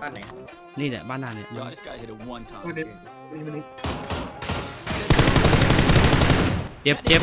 บ้านไหนนี่แหละบ้านนาเนี่ย Yo, I just got hit at one time. มาดิมาดิมาดิเจ็บเจ็บ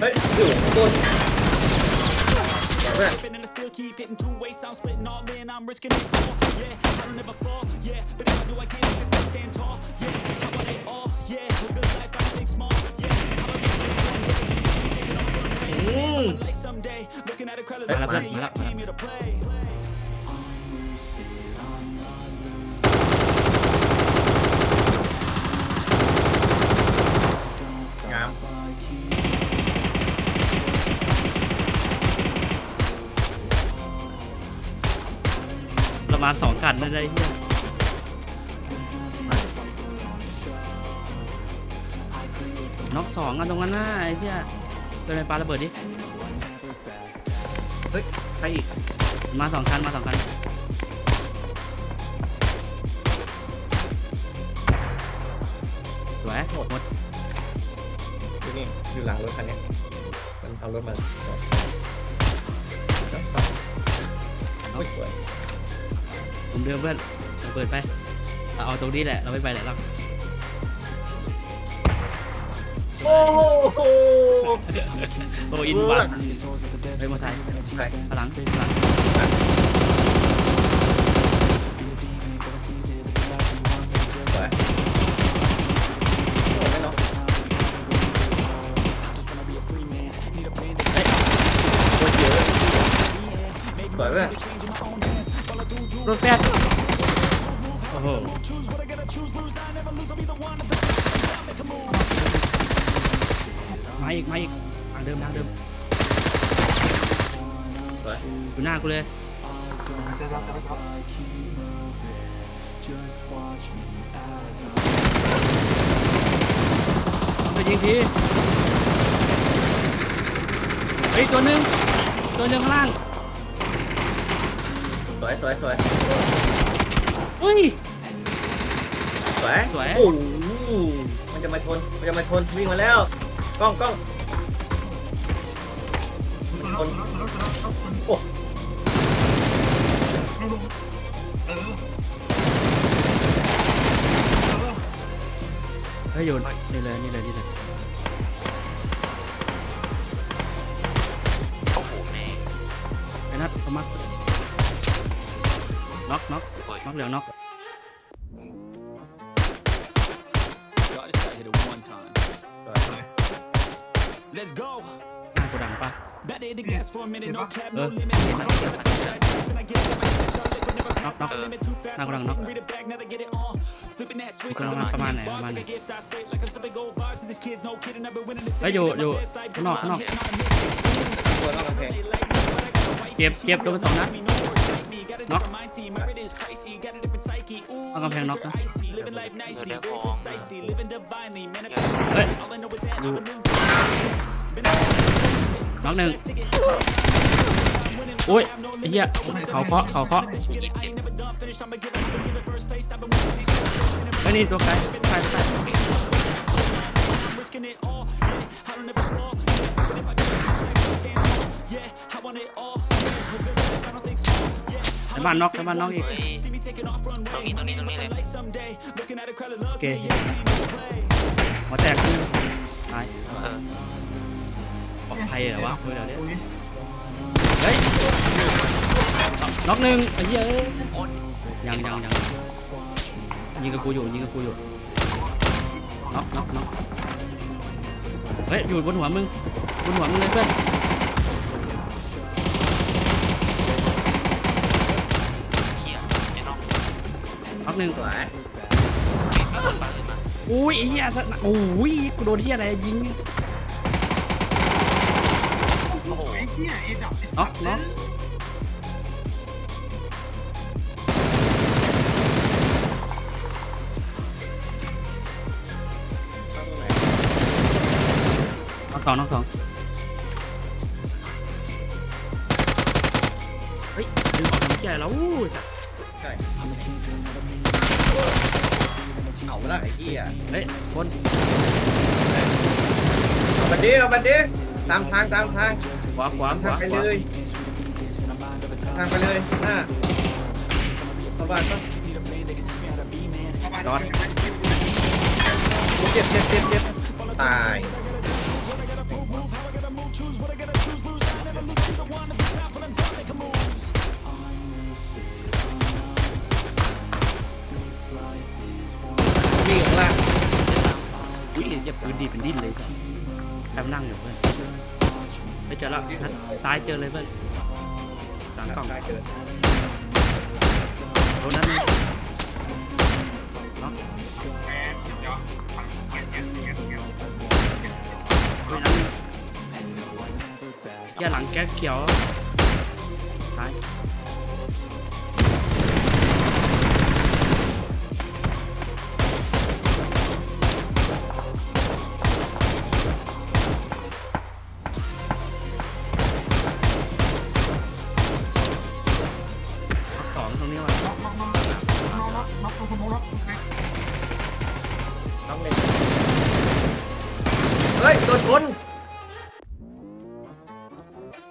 เฮ้ยอยู่ข้างบนเพื่อน Flipping and I still keep hitting two ways. I'm splitting all in, I'm risking it all. Yeah, I don't ever fall. Yeah, but if I do, I can't back, I stand tall. Yeah, I want it all. Yeah, a good life, I don't think small. Yeah, I'm a big one day. Taking over a Mm. man. Life someday, looking at a crowd Hey, like last one, me. I last one. came here to play. ประมาณสองกันได้ได้เฮียน็อกสองอะตรงนั้นน่ะไอ้เหี้ยเป็นไรปาระเบิดดิ เฮ้ยใครอีกมาสองคันมาสองคันสวยหมดหมดอยู่นี่อยู่หลังรถคันนี้มันเอารถมาโอ้ยสวยผ มเดิมเพื่อนเราเปิดไปเอาเอาตรงนี้แหละเราไม่ไปไหนหรอกโอ้โหโอ้อินเวอร์วันไปมอไซค์ใครข้างหลังข้างหลัง รถแฟดโอ้โหมาอีกมาอีกทางเดิมทางเดิมสวยอยู่หน้ากูเลยไปยิงทีเฮ้ยตัวหนึ่งตัวหนึ่งข้างล่าง สวยสวยสวยอุ้ย สวยสวย โอ้โหมันจะมาชน มันจะมาชน วิ่งมาแล้ว กล้องกล้องมันชนโอ้เฮ้ยโยนนี่เลยนี่เลยนี่เลย น็อกน็อกโอ้ยน็อกเหลืองน็อก Yo, I just got hit at one time. สวย Let's go. หน้ากูดังปะ Back to hit the gas for a minute, no cap, no Uh. limit. Then I get it, my shot liquid, never Knock, pass my knock. limit too fast. Knock, when I'm knock, spitting, read it back, now they get it on. Flipping that switch, Knock, as I'm knock, hitting come on these now, bars come on like a now. gift. I spit like I'm sipping gold bars, and these kids no kidding. I've been winning this. Hey, city, yo, living yo, my best life, come on, I'm come on. hitting on a mission. ตัวนอกกำแพง They like me, but I got a wife, เก็บ she เก็บโดนไปสองนัด me, no words like me. Got a Knock. different mind, see, my rate is pricey. Got a different psyche. Ooh, เอากำแพงน็อกนะ icy, living life nicely, They're very wrong. precisely, living divinely, man. เฮ้ย All I know is that I've ดู been living. น็อกหนึ่งอุ้ยไอ้เหี้ยเขาเคาะเขาเคาะไม่นี่ตัวใครใครใคร risking it all. Yeah, I don't ever fall. Yeah, but if I get it, I can stand tall. Yeah, I want it all. Yeah, a good life, I don't think small. Yeah, ไอ้บ้านน็อกไอ้บ้านน็อกอีก เฮ้ย see me taking off ตรง runway. นี้ตรงนี้ตรงนี้เลย Life someday, looking at a crowd that loves โอเค me. Yeah, I came here to play. หัวแตกนิดนึงตายเออปลอดภัยเหรอวะเดี๋ยวเดี๋ยวเฮ้ยน็อกหนึ่งไอ้เหี้ยเอ้ยโอ้ยยังยังยังยิงกับกูอยู่ยิงกับกูอยู่น็อกน็อกน็อกเฮ้ยอยู่บนหัวมึงบนหัวมึงเลยเพื่อน หนึ่งสวยอุ้ยไอ้เหี้ยสนะโอ้ยกูโดนเหี้ยอะไรยิงโอ้โหไอ้เหี้ยไอ้ดับไอ้เนาะสัตว์เนาะเข้าตรงไหนน้องสองน้องสองเฮ้ยดึงออกทำเหี้ยอะไรแล้วอู้ยใช่เอา ละไอ้เหี้ยเฮ้ยคนเอาบันดิเอาบันดิตามทางตามทางขวาขวาตามขทางวาไปขวาเลยทางไปเลยหน้าเข้าบ้านปะจอดเจ็บเจ็บเจ็บเจ็บตาย วิ่งข้างล่างอุ้ยเหรียญจะปืนดีเป็นดิ้นเลยแคมนั่งอยู่เพื่อนไม่เจอแล้วซ้ายเจอเลยเพื่อนหลังกล่องได้เจอโดนนั้นเนาะแหลังเงี้ยเงี้ยเงี้ยเงี้ยไม่นั้นเหี้ยหลังแก๊สเขียวซ้าย เฮ้ยโดนชน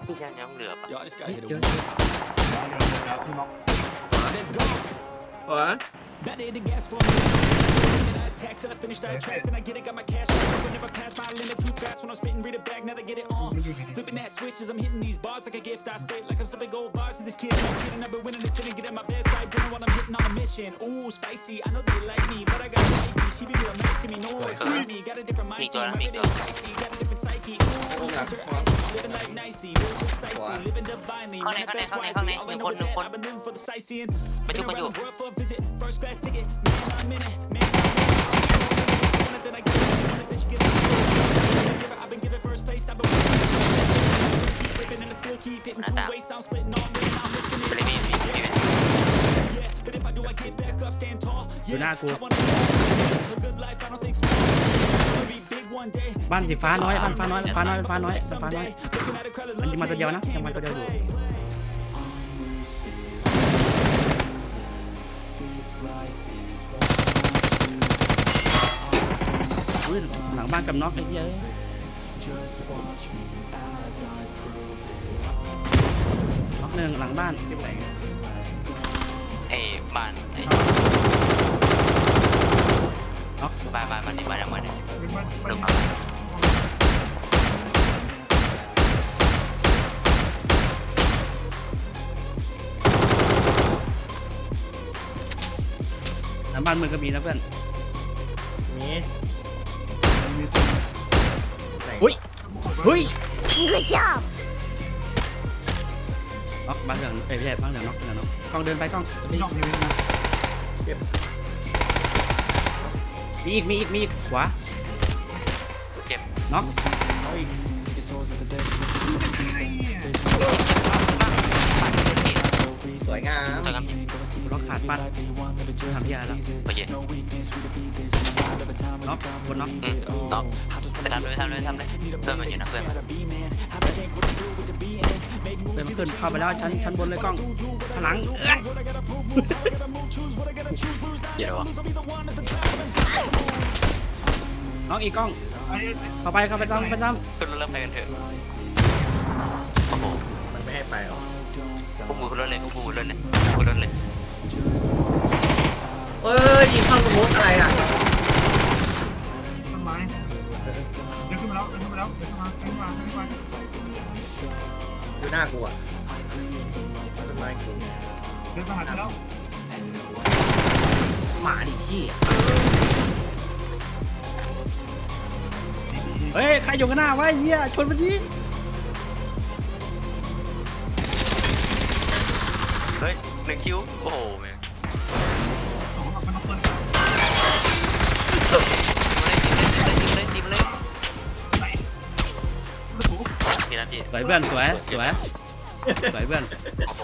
ที่ยังยังเหลือปะ Y'all just got เฮ้ย hit เจอ with ที่ล็อก Let's go. หัว Back to hit the gas for a minute. I attack till I finish that track. Then I get it, got my cash. But never pass my limit too fast. When I'm spitting, read it back. Now they get it on. Flipping that switch as I'm hitting these bars like a gift. I spit like I'm sipping gold bars. And this kid, no kidding. I've been winning this and getting my best life. Winning while I'm hitting on a mission. Ooh, spicy. I know they like me, but I got wifey. She be real nice to me. No one like me. Got a different mindset. My bit is dicey. Got a different psyche. Ooh, that's her icy. Living life nicey. Real precisely. Living divinely. ข้างในข้างใน Manifest ข้างในข้างใน wisely. All ห I นึ่ง know คน is หนึ่ง that คน I've been living for the sightseeing. มาจุ Been กมาจุ around ก the world for a visit. First class ticket. Man, I'm in it. Man, I'm in it. Want it, then I get it. Want it, then she get it. I've been giving first place. I've been keep ripping and I still keep hitting two ways. I'm splitting all in. I'm risking ไป it. ดูหน้า Yeah, กู I wanna live a good life. I don't think small. Wanna be big one day. บ้านสีฟ้าน้อยบ้านฟ้าน้อยฟ้าน้อยฟ้าน้อยฟ้าน้อย Looking at a crowd that มัน loves จะมาตัว me. เดียวนะ I ยัง came มา here ตัว to เดียวอยู่ play. อุ้ยหลังบ้านกับน็อกไอ้เหี้ยเอ้ยน็อกหนึ่งหลังบ้านที่ไหน เอ้บ้านไอ้น็อกบ้านบ้านมันนี่บ้านยังไงเนี่ยเป็นมันมันลงมาหลังบ้านมึงก็มีนะเพื่อนมีอุ้ยเฮ้ย Good job น็อก บ้านเหลืองเอ้ยไม่ใช่บ้านเหลืองน็อกเหลืองน็อกกล้องเดินไปกล้องไปล็อกเลยนะมีอีกมีอีกมีอีกขวาเจ็บ น็อกเอาอีกไอ้เหี้ยสวยงามตัวกัน ล็อกขาดปัดทำที่อะไรแล้วโอเคน็อกบนน็อกอืมตอบไปทำเลยทำเลยทำเลยเพื่อนมันอยู่นะเพื่อนมันเดินขึ้นเข้าไปแล้วชั้นชั้นบนเลยกล้องข้างหลังเอ้ยเดี๋ยววะน็อกอีกกล้องไอ้เข้าไปเข้าไปซ้ำไปซ้ขึ้นรถเริ่มไปกันเถอะโอ้โหมันไม่ให้ไปหรอพวกกูขึ้นรถเลยพวกกูขึ้นรถเลยขึ้นรถเลย เอ้ยยิงเข้าสมุกอะไรอะต้นไม้เดินขึ้นมาแล้วเดินขึ้นมาแล้วเดินขึ้นมาเดินขึ้นมาเดินขึ้นมาดูหน้ากูอะต้นไม้กูเดินมาหาแล้วหมาดิขี้ำเฮ้ยใครอยู่ข้างหน้าวะไอ้เหี้ยชนมันดิ หนึ่งคิว โอ้โหแม่งตีมันเลยตีมเลยตีมเลยตีมันเลยทีละทีสวยเพื่อนสวยสวยไวยเพื่อนโอ้โห